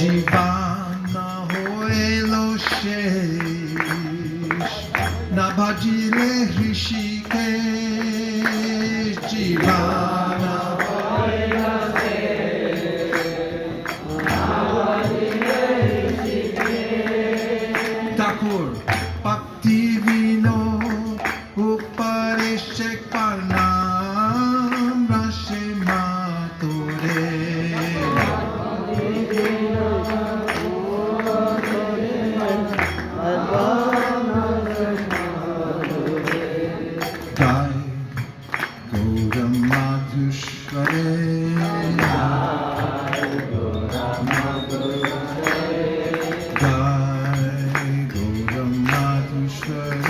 জীবানা হইল শেষ না বাজিলে ঋষিকে জীবানা કરે જય ગૌરમ માતુશ્વર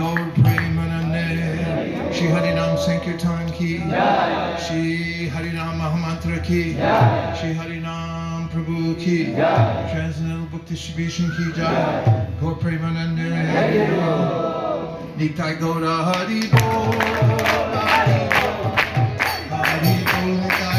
go premanane. Shri Hari Nam Sankirtan ki. Shri Hari Nam Mahamantra ki. Shri Hari Nam Prabhu ki. Transcendental Book Distribution ki. Jai. Go premanane. Nitai Gora Hari Bo. Hari Bo. Hari Bo. Hari Bo.